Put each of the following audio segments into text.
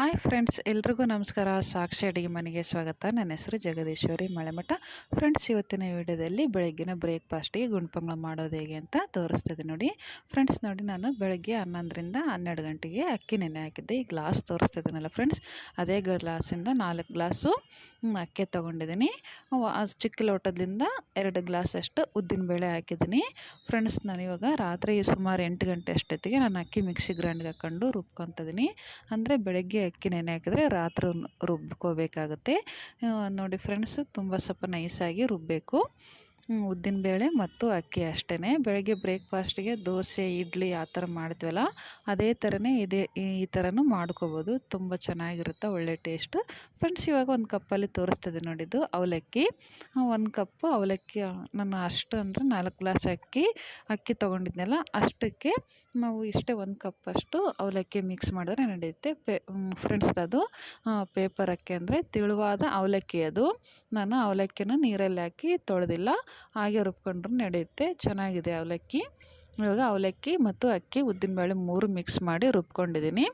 Hi friends, ಎಲ್ರಿಗೂ ನಮಸ್ಕಾರ. ಸಾಕ್ಷಿ ಅಡಿಗೆ ಮನೆಗೆ ಸ್ವಾಗತ. ನನ್ನ ಹೆಸರು ಜಗದೀಶ್ವರಿ ಮಳೆಮಠ. ಫ್ರೆಂಡ್ಸ್, ಇವತ್ತಿನ ವಿಡಿಯೋದಲ್ಲಿ ಬೆಳಗ್ಗಿನ ಬ್ರೇಕ್ಫಾಸ್ಟಿಗೆ ಗುಂಡ್ಪಂಗ್ಳ ಮಾಡೋದು ಹೇಗೆ ಅಂತ ತೋರಿಸ್ತಿದೆ ನೋಡಿ. ಫ್ರೆಂಡ್ಸ್, ನೋಡಿ, ನಾನು ಬೆಳಗ್ಗೆ ಹನ್ನೊಂದರಿಂದ ಹನ್ನೆರಡು ಗಂಟೆಗೆ ಅಕ್ಕಿ ನೆನೆ ಹಾಕಿದ್ದೆ. ಈ ಗ್ಲಾಸ್ ತೋರಿಸ್ತಿದ್ದೀನಲ್ಲ ಫ್ರೆಂಡ್ಸ್, ಅದೇ ಗ್ಲಾಸಿಂದ ನಾಲ್ಕು ಗ್ಲಾಸು ಅಕ್ಕಿ ತೊಗೊಂಡಿದ್ದೀನಿ. ಚಿಕ್ಕ ಲೋಟದಿಂದ ಎರಡು ಗ್ಲಾಸಷ್ಟು ಉದ್ದಿನಬೇಳೆ ಹಾಕಿದ್ದೀನಿ. ಫ್ರೆಂಡ್ಸ್ ನಾನಿವಾಗ ರಾತ್ರಿ ಸುಮಾರು ಎಂಟು ಗಂಟೆ ಅಷ್ಟೊತ್ತಿಗೆ ನಾನು ಅಕ್ಕಿ ಮಿಕ್ಸಿ ಗ್ರೈಂಡ್ಗೆ ಹಾಕ್ಕೊಂಡು ರುಬ್ಕೊತಿದ್ದೀನಿ. ಅಂದರೆ ಬೆಳಗ್ಗೆ ಅಕ್ಕಿ ನೆನೆ ಹಾಕಿದ್ರೆ ರಾತ್ರಿ ರುಬ್ಕೋಬೇಕಾಗುತ್ತೆ. ನೋಡಿ ಫ್ರೆಂಡ್ಸ್ ತುಂಬ ಸ್ವಲ್ಪ ನೈಸಾಗಿ ರುಬ್ಬಬೇಕು ಉದ್ದಿನಬೇಳೆ ಮತ್ತು ಅಕ್ಕಿ ಅಷ್ಟೇ ಬೆಳಗ್ಗೆ ಬ್ರೇಕ್ಫಾಸ್ಟಿಗೆ ದೋಸೆ, ಇಡ್ಲಿ ಆ ಥರ ಮಾಡ್ತೀವಲ್ಲ, ಅದೇ ಥರನೇ ಇದೇ, ಈ ಥರನೂ ಮಾಡ್ಕೋಬೋದು. ತುಂಬ ಚೆನ್ನಾಗಿರುತ್ತೆ, ಒಳ್ಳೆ ಟೇಸ್ಟು. ಫ್ರೆಂಡ್ಸ್, ಇವಾಗ ಒಂದು ಕಪ್ಪಲ್ಲಿ ತೋರಿಸ್ತದೆ ನೋಡಿದ್ದು, ಅವಲಕ್ಕಿ. ಒಂದು ಕಪ್ಪು ಅವಲಕ್ಕಿ ನಾನು ಅಷ್ಟು ಅಂದರೆ ನಾಲ್ಕು ಗ್ಲಾಸ್ ಅಕ್ಕಿ ಅಕ್ಕಿ ತೊಗೊಂಡಿದ್ನಲ್ಲ, ಅಷ್ಟಕ್ಕೆ ನಾವು ಇಷ್ಟೇ ಒಂದು ಕಪ್ಪಷ್ಟು ಅವಲಕ್ಕಿ ಮಿಕ್ಸ್ ಮಾಡಿದ್ರೆ ನಡೆಯುತ್ತೆ. ಪೇ ಫ್ರೆಂಡ್ಸ್, ಅದು ಪೇಪರ್ ಅಕ್ಕಿ ಅಂದರೆ ತಿಳುವಾದ ಅವಲಕ್ಕಿ ಅದು. ನಾನು ಅವಲಕ್ಕಿನ ನೀರಲ್ಲಿ ಹಾಕಿ ತೊಳೆದಿಲ್ಲ. ಹಾಗೆ ರುಬ್ಕೊಂಡ್ರೂ ನಡೆಯುತ್ತೆ, ಚೆನ್ನಾಗಿದೆ ಅವಲಕ್ಕಿ. ಇವಾಗ ಅವಲಕ್ಕಿ ಮತ್ತು ಅಕ್ಕಿ ಉದ್ದಿನಬೇಳೆ ಮೂರು ಮಿಕ್ಸ್ ಮಾಡಿ ರುಬ್ಕೊಂಡಿದ್ದೀನಿ.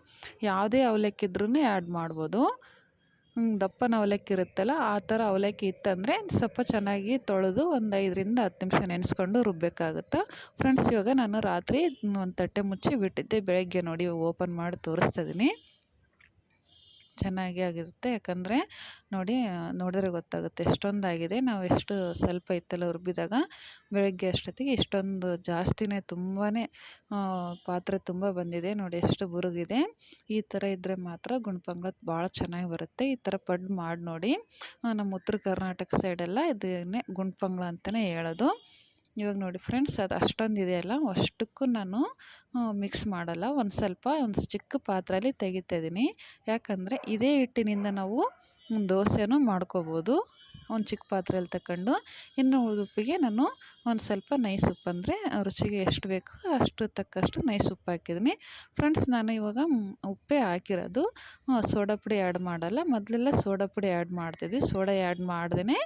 ಯಾವುದೇ ಅವಲಕ್ಕಿ ಇದ್ರೂ ಆ್ಯಡ್ ಮಾಡ್ಬೋದು. ದಪ್ಪನ ಅವಲಕ್ಕಿ ಇರುತ್ತಲ್ಲ, ಆ ಥರ ಅವಲಕ್ಕಿ ಇತ್ತಂದರೆ ಸ್ವಲ್ಪ ಚೆನ್ನಾಗಿ ತೊಳೆದು ಒಂದು ಐದರಿಂದ ಹತ್ತು ನಿಮಿಷ ನೆನೆಸ್ಕೊಂಡು ರುಬ್ಬಬೇಕಾಗುತ್ತೆ ಫ್ರೆಂಡ್ಸ್ ಇವಾಗ ನಾನು ರಾತ್ರಿ ಒಂದು ತಟ್ಟೆ ಮುಚ್ಚಿ ಬಿಟ್ಟಿದ್ದೆ, ಬೆಳಗ್ಗೆ ನೋಡಿ ಓಪನ್ ಮಾಡಿ ತೋರಿಸ್ತಾ ಇದ್ದೀನಿ ಚೆನ್ನಾಗಿ ಆಗಿರುತ್ತೆ. ಯಾಕಂದರೆ ನೋಡಿ, ನೋಡಿದ್ರೆ ಗೊತ್ತಾಗುತ್ತೆ ಎಷ್ಟೊಂದಾಗಿದೆ. ನಾವು ಎಷ್ಟು ಸ್ವಲ್ಪ ಇತ್ತಲ್ಲ ರುಬ್ಬಿದಾಗ ಬೆಳಗ್ಗೆ ಅಷ್ಟೊತ್ತಿಗೆ ಇಷ್ಟೊಂದು ಜಾಸ್ತಿನೇ ತುಂಬಾ ಪಾತ್ರೆ ತುಂಬ ಬಂದಿದೆ. ನೋಡಿ ಎಷ್ಟು ಬುರುಗಿದೆ. ಈ ಥರ ಇದ್ದರೆ ಮಾತ್ರ ಗುಣಪಂಗ ಭಾಳ ಚೆನ್ನಾಗಿ ಬರುತ್ತೆ. ಈ ಥರ ಪಡ್ ಮಾಡಿ ನೋಡಿ ನಮ್ಮ ಉತ್ತರ ಕರ್ನಾಟಕ ಸೈಡೆಲ್ಲ ಇದನ್ನೇ ಗುಣಪಂಗ್ಲ ಅಂತಲೇ ಹೇಳೋದು. ಇವಾಗ ನೋಡಿ ಫ್ರೆಂಡ್ಸ್ ಅದು ಅಷ್ಟೊಂದು ಇದೆಯಲ್ಲ ಅಷ್ಟಕ್ಕೂ ನಾನು ಮಿಕ್ಸ್ ಮಾಡಲ್ಲ. ಒಂದು ಸ್ವಲ್ಪ ಒಂದು ಚಿಕ್ಕ ಪಾತ್ರೆಯಲ್ಲಿ ತೆಗಿತಾಯಿದ್ದೀನಿ ಯಾಕಂದರೆ ಇದೇ ಹಿಟ್ಟಿನಿಂದ ನಾವು ದೋಸೆನೂ ಮಾಡ್ಕೋಬೋದು. ಒಂದು ಚಿಕ್ಕ ಪಾತ್ರೆಯಲ್ಲಿ ತಗೊಂಡು ಇನ್ನು ಉಳಿದುಪ್ಪಿಗೆ ನಾನು ಒಂದು ಸ್ವಲ್ಪ ನೈಸ್ ಉಪ್ಪು ಅಂದರೆ ರುಚಿಗೆ ಎಷ್ಟು ಬೇಕೋ ಅಷ್ಟು ತಕ್ಕಷ್ಟು ನೈಸ್ ಉಪ್ಪು ಹಾಕಿದ್ದೀನಿ. ಫ್ರೆಂಡ್ಸ್, ನಾನು ಇವಾಗ ಉಪ್ಪೇ ಹಾಕಿರೋದು. ಸೋಡಾ ಪುಡಿ ಆ್ಯಡ್ ಮಾಡಲ್ಲ. ಮೊದಲೆಲ್ಲ ಸೋಡಾ ಪುಡಿ ಆ್ಯಡ್ ಮಾಡ್ತಿದ್ವಿ. ಸೋಡಾ ಆ್ಯಡ್ ಮಾಡ್ದೇ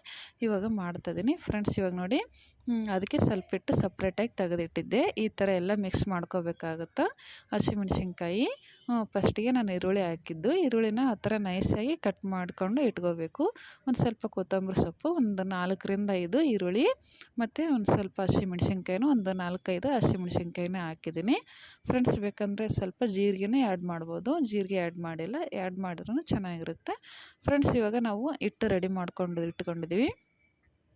ಇವಾಗ ಮಾಡ್ತಾಯಿದ್ದೀನಿ ಫ್ರೆಂಡ್ಸ್, ಇವಾಗ ನೋಡಿ ಅದಕ್ಕೆ ಸ್ವಲ್ಪ ಇಟ್ಟು ಸಪ್ರೇಟಾಗಿ ತೆಗೆದಿಟ್ಟಿದ್ದೆ. ಈ ಥರ ಎಲ್ಲ ಮಿಕ್ಸ್ ಮಾಡ್ಕೋಬೇಕಾಗುತ್ತೆ? ಹಸಿಮೆಣ್ಸಿನ್ಕಾಯಿ ಫಸ್ಟಿಗೆ ನಾನು ಈರುಳ್ಳಿ ಹಾಕಿದ್ದು. ಈರುಳ್ಳಿನ ಆ ಥರ ನೈಸಾಗಿ ಕಟ್ ಮಾಡಿಕೊಂಡು ಇಟ್ಕೋಬೇಕು. ಒಂದು ಸ್ವಲ್ಪ ಕೊತ್ತಂಬರಿ ಸೊಪ್ಪು, ಒಂದು ನಾಲ್ಕರಿಂದ ಐದು ಈರುಳ್ಳಿ, ಮತ್ತು ಒಂದು ಸ್ವಲ್ಪ ಹಸಿಮೆಣ್ಸಿನ್ಕಾಯಿನೂ, ಒಂದು ನಾಲ್ಕೈದು ಹಸಿಮೆಣ್ಸಿನ್ಕಾಯಿನ ಹಾಕಿದ್ದೀನಿ. ಫ್ರೆಂಡ್ಸ್ ಬೇಕಂದರೆ ಸ್ವಲ್ಪ ಜೀರಿಗೆನೇ ಆ್ಯಡ್ ಮಾಡ್ಬೋದು. ಜೀರಿಗೆ ಆ್ಯಡ್ ಮಾಡಿಲ್ಲ. ಆ್ಯಡ್ ಮಾಡಿದ್ರೂ ಚೆನ್ನಾಗಿರುತ್ತೆ. ಫ್ರೆಂಡ್ಸ್ ಇವಾಗ ನಾವು ಹಿಟ್ಟು ರೆಡಿ ಮಾಡ್ಕೊಂಡು ಇಟ್ಕೊಂಡಿದ್ದೀವಿ.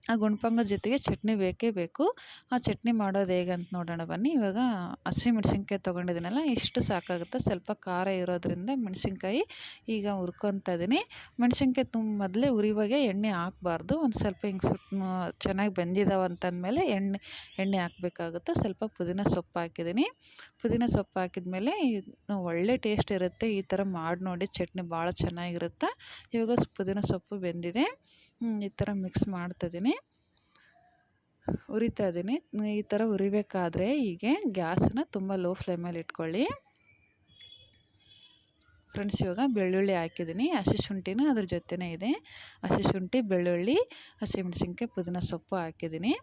ಆ ಗುಣ್ಪಂಗ್ಳ ಜೊತೆಗೆ ಚಟ್ನಿ ಬೇಕೇ ಬೇಕು. ಆ ಚಟ್ನಿ ಮಾಡೋದು ಹೇಗೆ ಅಂತ ನೋಡೋಣ ಬನ್ನಿ. ಇವಾಗ ಹಸಿಮೆಣ್ಸಿನ್ಕಾಯಿ ತೊಗೊಂಡಿದ್ದೀನಲ್ಲ, ಇಷ್ಟು ಸಾಕಾಗುತ್ತೆ. ಸ್ವಲ್ಪ ಖಾರ ಇರೋದ್ರಿಂದ ಮೆಣಸಿನ್ಕಾಯಿ ಈಗ ಹುರ್ಕೊತಾ ಇದ್ದೀನಿ ಮೆಣಸಿನ್ಕಾಯಿ ತುಂಬ ಮೊದಲೇ ಉರಿವಾಗೆ ಎಣ್ಣೆ ಹಾಕ್ಬಾರ್ದು. ಒಂದು ಸ್ವಲ್ಪ ಹಿಂಗೆ ಸುಟ್ಟು ಚೆನ್ನಾಗಿ ಬೆಂದಿದ್ದಾವೆ ಅಂತಂದಮೇಲೆ ಎಣ್ಣೆ ಎಣ್ಣೆ ಹಾಕಬೇಕಾಗುತ್ತೆ. ಸ್ವಲ್ಪ ಪುದೀನ ಸೊಪ್ಪು ಹಾಕಿದ್ದೀನಿ. ಪುದೀನ ಸೊಪ್ಪು ಹಾಕಿದ್ಮೇಲೆ ಒಳ್ಳೆ ಟೇಸ್ಟ್ ಇರುತ್ತೆ. ಈ ಥರ ಮಾಡಿ ನೋಡಿ ಚಟ್ನಿ ಭಾಳ ಚೆನ್ನಾಗಿರುತ್ತೆ? ಇವಾಗ ಪುದೀನ ಸೊಪ್ಪು ಬೆಂದಿದೆ. ಈ ಥರ ಮಿಕ್ಸ್ ಮಾಡ್ತಾಯಿದ್ದೀನಿ ಉರಿತಾ ಇದ್ದೀನಿ ಈ ಥರ ಉರಿಬೇಕಾದ್ರೆ ಹೀಗೆ ಗ್ಯಾಸನ್ನ ತುಂಬ ಲೋ ಫ್ಲೇಮಲ್ಲಿ ಇಟ್ಕೊಳ್ಳಿ. ಫ್ರೆಂಡ್ಸ್ ಇವಾಗ ಬೆಳ್ಳುಳ್ಳಿ ಹಾಕಿದ್ದೀನಿ ಹಸಿ ಶುಂಠಿನೂ ಅದ್ರ ಜೊತೆನೇ ಇದೆ. ಹಸಿ ಶುಂಠಿ, ಬೆಳ್ಳುಳ್ಳಿ ಹಸಿಮೆಣ್ಸಿನ್ಕಾಯಿ ಪುದೀನ ಸೊಪ್ಪು ಹಾಕಿದ್ದೀನಿ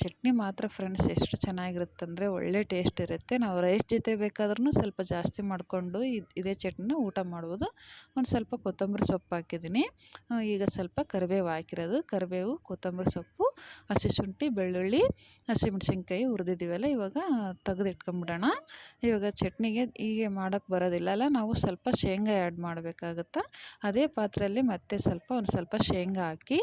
ಚಟ್ನಿ ಮಾತ್ರ ಫ್ರೆಂಡ್ಸ್ ಎಷ್ಟು ಚೆನ್ನಾಗಿರುತ್ತೆ ಅಂದರೆ ಒಳ್ಳೆ ಟೇಸ್ಟ್ ಇರುತ್ತೆ. ನಾವು ರೈಸ್ ಜೊತೆ ಬೇಕಾದ್ರೂ ಸ್ವಲ್ಪ ಜಾಸ್ತಿ ಮಾಡಿಕೊಂಡು ಇದೇ ಚಟ್ನಿನ ಊಟ ಮಾಡ್ಬೋದು ಒಂದು ಸ್ವಲ್ಪ ಕೊತ್ತಂಬರಿ ಸೊಪ್ಪು ಹಾಕಿದ್ದೀನಿ. ಈಗ ಸ್ವಲ್ಪ ಕರಿಬೇವು ಹಾಕಿರೋದು. ಕರಿಬೇವು, ಕೊತ್ತಂಬರಿ ಸೊಪ್ಪು, ಹಸಿ ಶುಂಠಿ, ಬೆಳ್ಳುಳ್ಳಿ, ಹಸಿಮೆಣ್ಸಿನ್ಕಾಯಿ ಹುರಿದಿದ್ದೀವಲ್ಲ ಇವಾಗ ತೆಗೆದಿಟ್ಕೊಂಬಿಡೋಣ. ಇವಾಗ ಚಟ್ನಿಗೆ ಹೀಗೆ ಮಾಡೋಕ್ಕೆ ಬರೋದಿಲ್ಲ ಅಲ್ಲ, ನಾವು ಸ್ವಲ್ಪ ಶೇಂಗಾ ಆ್ಯಡ್ ಮಾಡಬೇಕಾಗುತ್ತೆ? ಅದೇ ಪಾತ್ರೆಯಲ್ಲಿ ಮತ್ತೆ ಸ್ವಲ್ಪ, ಒಂದು ಸ್ವಲ್ಪ ಶೇಂಗಾ ಹಾಕಿ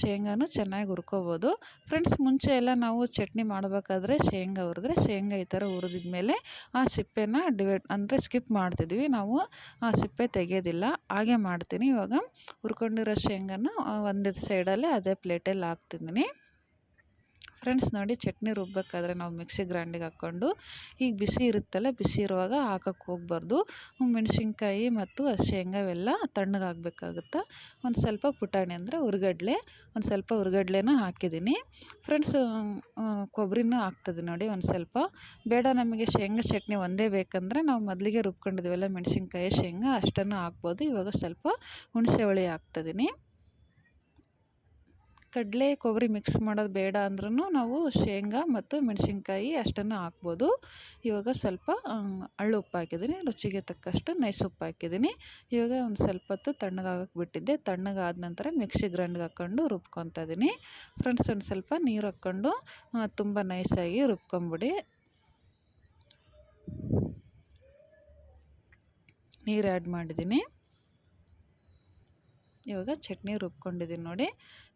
ಶೇಂಗಾನು ಚೆನ್ನಾಗಿ ಹುರ್ಕೋಬೋದು. ಫ್ರೆಂಡ್ಸ್ ಮುಂಚೆ ಎಲ್ಲ ನಾವು ಚಟ್ನಿ ಮಾಡಬೇಕಾದ್ರೆ ಶೇಂಗಾ ಹುರಿದ್ರೆ ಶೇಂಗಾ ಈ ಥರ ಹುರಿದಿದ್ಮೇಲೆ ಆ ಸಿಪ್ಪೆನ ಡಿವೈಡ್ ಅಂದರೆ ಸ್ಕಿಪ್ ಮಾಡ್ತಿದ್ವಿ. ನಾವು ಆ ಸಿಪ್ಪೆ ತೆಗೆಯೋದಿಲ್ಲ ಹಾಗೆ ಮಾಡ್ತೀನಿ. ಇವಾಗ ಹುರ್ಕೊಂಡಿರೋ ಶೇಂಗಾನ ಒಂದು ಸೈಡಲ್ಲೇ ಅದೇ ಪ್ಲೇಟಲ್ಲಿ ಹಾಕ್ತಿದ್ದೀನಿ. ಫ್ರೆಂಡ್ಸ್ ನೋಡಿ ಚಟ್ನಿ ರುಬ್ಬಬೇಕಾದ್ರೆ ನಾವು ಮಿಕ್ಸಿ ಗ್ರೈಂಡಿಗೆ ಹಾಕ್ಕೊಂಡು, ಈಗ ಬಿಸಿ ಇರುತ್ತಲ್ಲ, ಬಿಸಿ ಇರುವಾಗ ಹಾಕಕ್ಕೆ ಹೋಗ್ಬಾರ್ದು. ಮೆಣಸಿನ್ಕಾಯಿ ಮತ್ತು ಶೇಂಗಾ ಅವೆಲ್ಲ ತಣ್ಣಗೆ ಆಗಬೇಕಾಗುತ್ತೆ ಒಂದು ಸ್ವಲ್ಪ ಪುಟಾಣಿ ಅಂದರೆ ಉರ್ಗಡ್ಲೆ, ಒಂದು ಸ್ವಲ್ಪ ಉರ್ಗಡ್ಲೆನ ಹಾಕಿದ್ದೀನಿ. ಫ್ರೆಂಡ್ಸ್ ಕೊಬ್ಬರಿನೂ ಹಾಕ್ತದೆ ನೋಡಿ ಒಂದು ಸ್ವಲ್ಪ. ಬೇಡ ನಮಗೆ ಶೇಂಗಾ ಚಟ್ನಿ ಒಂದೇ ಬೇಕಂದರೆ ನಾವು ಮೊದಲಿಗೆ ರುಬ್ಕೊಂಡಿದ್ದೀವಲ್ಲ ಮೆಣಸಿನ್ಕಾಯಿ, ಶೇಂಗಾ ಅಷ್ಟನ್ನು ಹಾಕ್ಬೋದು. ಇವಾಗ ಸ್ವಲ್ಪ ಹುಣಸೆ ಹುಳಿ ಹಾಕ್ತಿದ್ದೀನಿ. ಕಡಲೆ ಕೊಬ್ಬರಿ ಮಿಕ್ಸ್ ಮಾಡೋದು ಬೇಡ ಅಂದ್ರೂ ನಾವು ಶೇಂಗಾ ಮತ್ತು ಮೆಣಸಿನ್ಕಾಯಿ ಅಷ್ಟನ್ನು ಹಾಕ್ಬೋದು. ಇವಾಗ ಸ್ವಲ್ಪ ಹಳ್ಳು ಉಪ್ಪು ಹಾಕಿದ್ದೀನಿ. ರುಚಿಗೆ ತಕ್ಕಷ್ಟು ನೈಸ್ ಉಪ್ಪು ಹಾಕಿದ್ದೀನಿ. ಇವಾಗ ಒಂದು ಸ್ವಲ್ಪ ಹೊತ್ತು ತಣ್ಣಗಾಗಕ್ಕೆ ಬಿಟ್ಟಿದ್ದೆ. ತಣ್ಣಗಾದ ನಂತರ ಮಿಕ್ಸಿ ಗ್ರೈಂಡ್ಗೆ ಹಾಕ್ಕೊಂಡು ರುಬ್ಕೊತಾ ಇದ್ದೀನಿ ಫ್ರೆಂಡ್ಸ್, ಒಂದು ಸ್ವಲ್ಪ ನೀರು ಹಾಕ್ಕೊಂಡು ತುಂಬ ನೈಸಾಗಿ ರುಬ್ಕೊಂಬಿಡಿ. ನೀರು ಆ್ಯಡ್ ಮಾಡಿದ್ದೀನಿ ಇವಾಗ ಚಟ್ನಿ ರುಬ್ಕೊಂಡಿದ್ದೀನಿ ನೋಡಿ.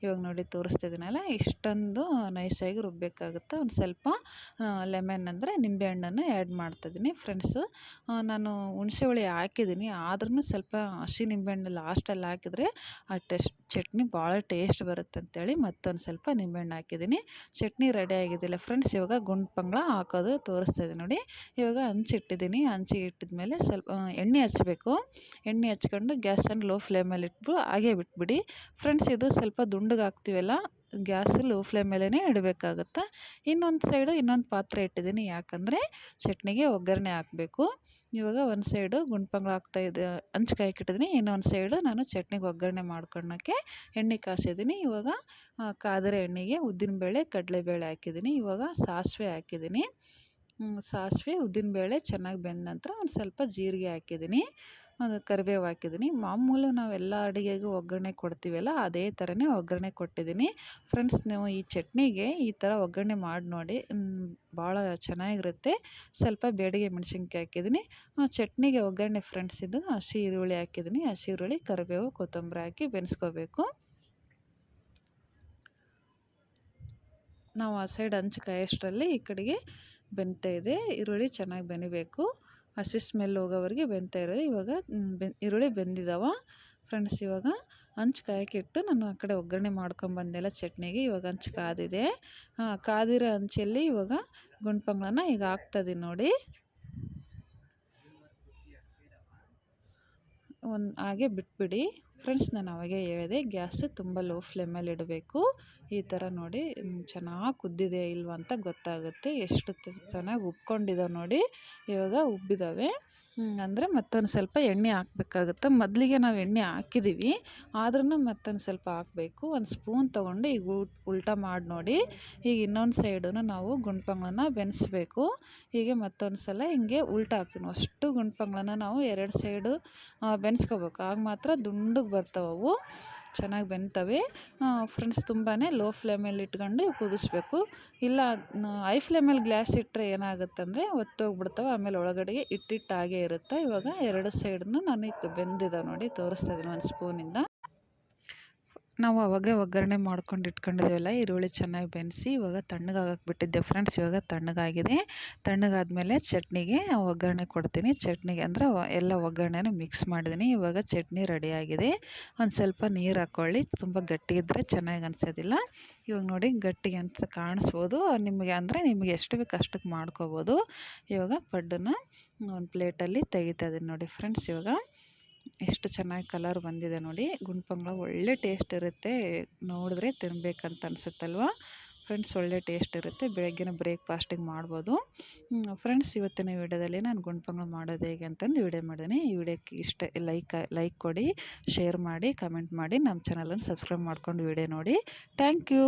ಇವಾಗ ನೋಡಿ ತೋರಿಸ್ತಿದ್ದೀನಲ್ಲ ಇಷ್ಟೊಂದು ನೈಸಾಗಿ ರುಬ್ಬಬೇಕಾಗುತ್ತೆ ಒಂದು ಸ್ವಲ್ಪ ಲೆಮನ್ ಅಂದರೆ ನಿಂಬೆಹಣ್ಣನ್ನು ಆ್ಯಡ್ ಮಾಡ್ತಾಯಿದ್ದೀನಿ ಫ್ರೆಂಡ್ಸು ನಾನು ಹುಣಸೆ ಹುಳಿ ಹಾಕಿದ್ದೀನಿ ಆದ್ರೂ ಸ್ವಲ್ಪ ಹಸಿ ನಿಂಬೆಹಣ್ಣು ಲಾಸ್ಟಲ್ಲಿ ಹಾಕಿದರೆ ಆ ಟೆಸ್ಟ್, ಚಟ್ನಿ ಭಾಳ ಟೇಸ್ಟ್ ಬರುತ್ತೆ ಅಂತೇಳಿ ಮತ್ತೊಂದು ಸ್ವಲ್ಪ ನಿಂಬೆಹಣ್ಣು ಹಾಕಿದ್ದೀನಿ ಚಟ್ನಿ ರೆಡಿ ಆಗಿದ್ದಿಲ್ಲ ಫ್ರೆಂಡ್ಸ್ ಇವಾಗ ಗುಂಡು ಪಂಗ್ಳ ಹಾಕೋದು ತೋರಿಸ್ತಾಯಿದ್ದೀನಿ ನೋಡಿ. ಇವಾಗ ಹಂಚಿಟ್ಟಿದ್ದೀನಿ ಹಂಚಿ ಇಟ್ಟಿದ್ಮೇಲೆ ಸ್ವಲ್ಪ ಎಣ್ಣೆ ಹಚ್ಚಬೇಕು ಎಣ್ಣೆ ಹಚ್ಕೊಂಡು ಗ್ಯಾಸನ್ನು ಲೋ ಫ್ಲೇಮಲ್ಲಿ ಇಟ್ಬಿಟ್ಟು ಹಾಗೆ ಬಿಟ್ಬಿಡಿ. ಫ್ರೆಂಡ್ಸ್ ಇದು ಸ್ವಲ್ಪ ದುಂಡಗೆ ಹಾಕ್ತೀವಲ್ಲ ಗ್ಯಾಸ್ ಲೋ ಫ್ಲೇಮ್ ಮೇಲೇ ಇಡಬೇಕಾಗುತ್ತೆ? ಇನ್ನೊಂದು ಸೈಡು ಇನ್ನೊಂದು ಪಾತ್ರೆ ಇಟ್ಟಿದ್ದೀನಿ ಯಾಕಂದರೆ ಚಟ್ನಿಗೆ ಒಗ್ಗರಣೆ ಹಾಕಬೇಕು. ಇವಾಗ ಒಂದು ಸೈಡು ಗುಂಡ್ಪಂಗ್ಳ ಹಾಕ್ತಾಯಿದ್ದೆ ಹಂಚ್ಕಾಯಿ ಇಟ್ಟಿದ್ದೀನಿ ಇನ್ನೊಂದು ಸೈಡು ನಾನು ಚಟ್ನಿಗೆ ಒಗ್ಗರಣೆ ಮಾಡ್ಕೊಳ್ಳೋಕ್ಕೆ ಎಣ್ಣೆ ಕಾಸಿದ್ದೀನಿ ಇವಾಗ ಕಾದರೆ ಎಣ್ಣೆಗೆ ಉದ್ದಿನಬೇಳೆ, ಕಡಲೆಬೇಳೆ ಹಾಕಿದ್ದೀನಿ ಇವಾಗ ಸಾಸಿವೆ ಹಾಕಿದ್ದೀನಿ ಸಾಸಿವೆ, ಉದ್ದಿನಬೇಳೆ ಚೆನ್ನಾಗಿ ಬೆಂದ ನಂತರ ಒಂದು ಸ್ವಲ್ಪ ಜೀರಿಗೆ ಹಾಕಿದ್ದೀನಿ ಕರಿಬೇವು ಹಾಕಿದ್ದೀನಿ. ಮಾಮೂಲು ನಾವೆಲ್ಲ ಅಡುಗೆಗೂ ಒಗ್ಗರಣೆ ಕೊಡ್ತೀವಲ್ಲ, ಅದೇ ಥರನೇ ಒಗ್ಗರಣೆ ಕೊಟ್ಟಿದ್ದೀನಿ. ಫ್ರೆಂಡ್ಸ್, ನೀವು ಈ ಚಟ್ನಿಗೆ ಈ ಥರ ಒಗ್ಗರಣೆ ಮಾಡಿ ನೋಡಿ. ಭಾಳ ಚೆನ್ನಾಗಿರುತ್ತೆ. ಸ್ವಲ್ಪ ಬೇಡಿಗೆ ಮೆಣಸಿನ್ಕಾಯಿ ಹಾಕಿದ್ದೀನಿ. ಚಟ್ನಿಗೆ ಒಗ್ಗರಣೆ ಫ್ರೆಂಡ್ಸ್, ಇದು ಹಸಿ ಈರುಳ್ಳಿ ಹಾಕಿದ್ದೀನಿ. ಹಸಿ ಈರುಳ್ಳಿ, ಕರಿಬೇವು, ಕೊತ್ತಂಬರಿ ಹಾಕಿ ಬೆನ್ಸ್ಕೋಬೇಕು. ನಾವು ಆ ಸೈಡ್ ಹಂಚ್ಕಾಯಷ್ಟರಲ್ಲಿ ಈ ಕಡೆಗೆ ಬೆಂತ ಇದೆ. ಈರುಳ್ಳಿ ಚೆನ್ನಾಗಿ ಬೆನಿಬೇಕು. ಹಸಿ ಸ್ಮೆಲ್ ಹೋಗೋವರೆಗೆ ಬೆಂತಾ ಇರೋದು. ಇವಾಗ ಈರುಳ್ಳಿ ಬೆಂದಿದ್ದಾವ ಫ್ರೆಂಡ್ಸ್ ಇವಾಗ ಹಂಚು ಕಾಯಕ್ಕಿಟ್ಟು ನಾನು ಆ ಕಡೆ ಒಗ್ಗರಣೆ ಮಾಡ್ಕೊಂಬಂದೆಲ್ಲ ಚಟ್ನಿಗೆ. ಇವಾಗ ಹಂಚು ಕಾದಿದೆ. ಕಾದಿರೋ ಹಂಚಲ್ಲಿ ಇವಾಗ ಗುಂಡ್ಪಂಗ್ಳನ ಈಗ ಹಾಕ್ತದೆ ನೋಡಿ. ಒಂದು ಹಾಗೆ ಬಿಟ್ಬಿಡಿ. ಫ್ರೆಂಡ್ಸ್ ನಾನು ಅವಾಗೆ ಹೇಳಿದೆ, ಗ್ಯಾಸ್ ತುಂಬ ಲೋ ಫ್ಲೇಮಲ್ಲಿ ಇಡಬೇಕು. ಈ ಥರ ನೋಡಿ ಚೆನ್ನಾಗಿ ಕುದ್ದಿದೆ ಇಲ್ವ ಅಂತ ಗೊತ್ತಾಗುತ್ತೆ. ಎಷ್ಟು ಚೆನ್ನಾಗಿ ಉಬ್ಕೊಂಡಿದ್ದಾವೆ ನೋಡಿ. ಇವಾಗ ಉಬ್ಬಿದ್ದಾವೆ ಅಂದರೆ ಮತ್ತೊಂದು ಸ್ವಲ್ಪ ಎಣ್ಣೆ ಹಾಕ್ಬೇಕಾಗುತ್ತೆ. ಮೊದಲಿಗೆ ನಾವು ಎಣ್ಣೆ ಹಾಕಿದ್ದೀವಿ ಆದ್ರೂ ಮತ್ತೊಂದು ಸ್ವಲ್ಪ ಹಾಕಬೇಕು. ಒಂದು ಸ್ಪೂನ್ ತೊಗೊಂಡು ಈಗ ಉಲ್ಟ ಮಾಡಿ ನೋಡಿ. ಈಗ ಇನ್ನೊಂದು ಸೈಡನ್ನು ನಾವು ಗುಂಡ್ಪಂಗ್ಳನ ಬೆನೆಸ್ಬೇಕು. ಹೀಗೆ ಮತ್ತೊಂದು ಸಲ ಹಿಂಗೆ ಉಲ್ಟಾ ಹಾಕ್ತೀನಿ ಅಷ್ಟು ಗುಂಡ್ಪಂಗ್ಳನ ನಾವು ಎರಡು ಸೈಡು ಬೆನ್ಸ್ಕೋಬೇಕು. ಆಗ ಮಾತ್ರ ದುಂಡಗೆ ಬರ್ತಾವೆ ಅವು. ಚೆನ್ನಾಗಿ ಬೆಂತವೆ. ಫ್ರೆಂಡ್ಸ್ ತುಂಬಾ ಲೋ ಫ್ಲೇಮಲ್ಲಿ ಇಟ್ಕೊಂಡು ಕುದಿಸ್ಬೇಕು. ಇಲ್ಲ ಹೈ ಫ್ಲೇಮಲ್ಲಿ ಗ್ಲಾಸ್ ಇಟ್ಟರೆ ಏನಾಗುತ್ತಂದರೆ ಒತ್ತೋಗ್ಬಿಡ್ತವೆ, ಆಮೇಲೆ ಒಳಗಡೆಗೆ ಇಟ್ಟಿಟ್ಟಾಗೇ ಇರುತ್ತೆ. ಇವಾಗ ಎರಡು ಸೈಡನ್ನು ನಾನು ಬೆಂದಿದೆ ನೋಡಿ, ತೋರಿಸ್ತಾ ಇದ್ದೀನಿ ಒಂದು ಸ್ಪೂನಿಂದ ನಾವು ಅವಾಗೆ ಒಗ್ಗರಣೆ ಮಾಡ್ಕೊಂಡು ಇಟ್ಕೊಂಡಿದ್ದೀವಲ್ಲ, ಈರುಳ್ಳಿ ಚೆನ್ನಾಗಿ ಬೆನೆಸಿ ಇವಾಗ ತಣ್ಣಗಾಗಕ್ಕೆ ಬಿಟ್ಟಿದ್ದೆ. ಫ್ರೆಂಡ್ಸ್ ಇವಾಗ ತಣ್ಣಗಾಗಿದೆ. ತಣ್ಣಗಾದಮೇಲೆ ಚಟ್ನಿಗೆ ಒಗ್ಗರಣೆ ಕೊಡ್ತೀನಿ. ಚಟ್ನಿಗೆ ಅಂದರೆ ಎಲ್ಲ ಒಗ್ಗರಣೆನೂ ಮಿಕ್ಸ್ ಮಾಡಿದ್ದೀನಿ. ಇವಾಗ ಚಟ್ನಿ ರೆಡಿಯಾಗಿದೆ ಒಂದು ಸ್ವಲ್ಪ ನೀರು ಹಾಕ್ಕೊಳ್ಳಿ ತುಂಬ ಗಟ್ಟಿ ಇದ್ದರೆ ಚೆನ್ನಾಗಿ ಅನ್ಸೋದಿಲ್ಲ. ಇವಾಗ ನೋಡಿ ಗಟ್ಟಿಗೆ ಅನ್ಸ ಕಾಣಿಸ್ಬೋದು. ನಿಮಗೆ ಅಂದರೆ ನಿಮಗೆ ಎಷ್ಟು ಬೇಕು ಅಷ್ಟಕ್ಕೆ ಮಾಡ್ಕೋಬೋದು. ಇವಾಗ ಪಡ್ಡನ್ನು ಒಂದು ಪ್ಲೇಟಲ್ಲಿ ತೆಗಿತಾ ಇದ್ದೀನಿ ನೋಡಿ ಫ್ರೆಂಡ್ಸ್ ಇವಾಗ. ಎಷ್ಟು ಚೆನ್ನಾಗಿ ಕಲರ್ ಬಂದಿದೆ ನೋಡಿ. ಗುಂಡ್ಪಂಗ್ಳ ಒಳ್ಳೆ ಟೇಸ್ಟ್ ಇರುತ್ತೆ. ನೋಡಿದ್ರೆ ತಿನ್ನಬೇಕಂತ ಅನಿಸುತ್ತಲ್ವ? ಫ್ರೆಂಡ್ಸ್ ಒಳ್ಳೆ ಟೇಸ್ಟ್ ಇರುತ್ತೆ. ಬೆಳಗ್ಗಿನ ಬ್ರೇಕ್ಫಾಸ್ಟಿಗೆ ಮಾಡ್ಬೋದು. ಫ್ರೆಂಡ್ಸ್ ಇವತ್ತಿನ ವೀಡಿಯೋದಲ್ಲಿ ನಾನು ಗುಂಡ್ಪಂಗ್ಳ ಮಾಡೋದು ಹೇಗೆ ಅಂತಂದು ವೀಡಿಯೋ ಮಾಡಿದ್ದೀನಿ ಈ ವಿಡಿಯೋಕ್ಕೆ ಇಷ್ಟ ಲೈಕ್ ಲೈಕ್ ಕೊಡಿ ಶೇರ್ ಮಾಡಿ ಕಮೆಂಟ್ ಮಾಡಿ. ನಮ್ಮ ಚಾನಲನ್ನು ಸಬ್ಸ್ಕ್ರೈಬ್ ಮಾಡ್ಕೊಂಡು ವೀಡಿಯೋ ನೋಡಿ. Thank you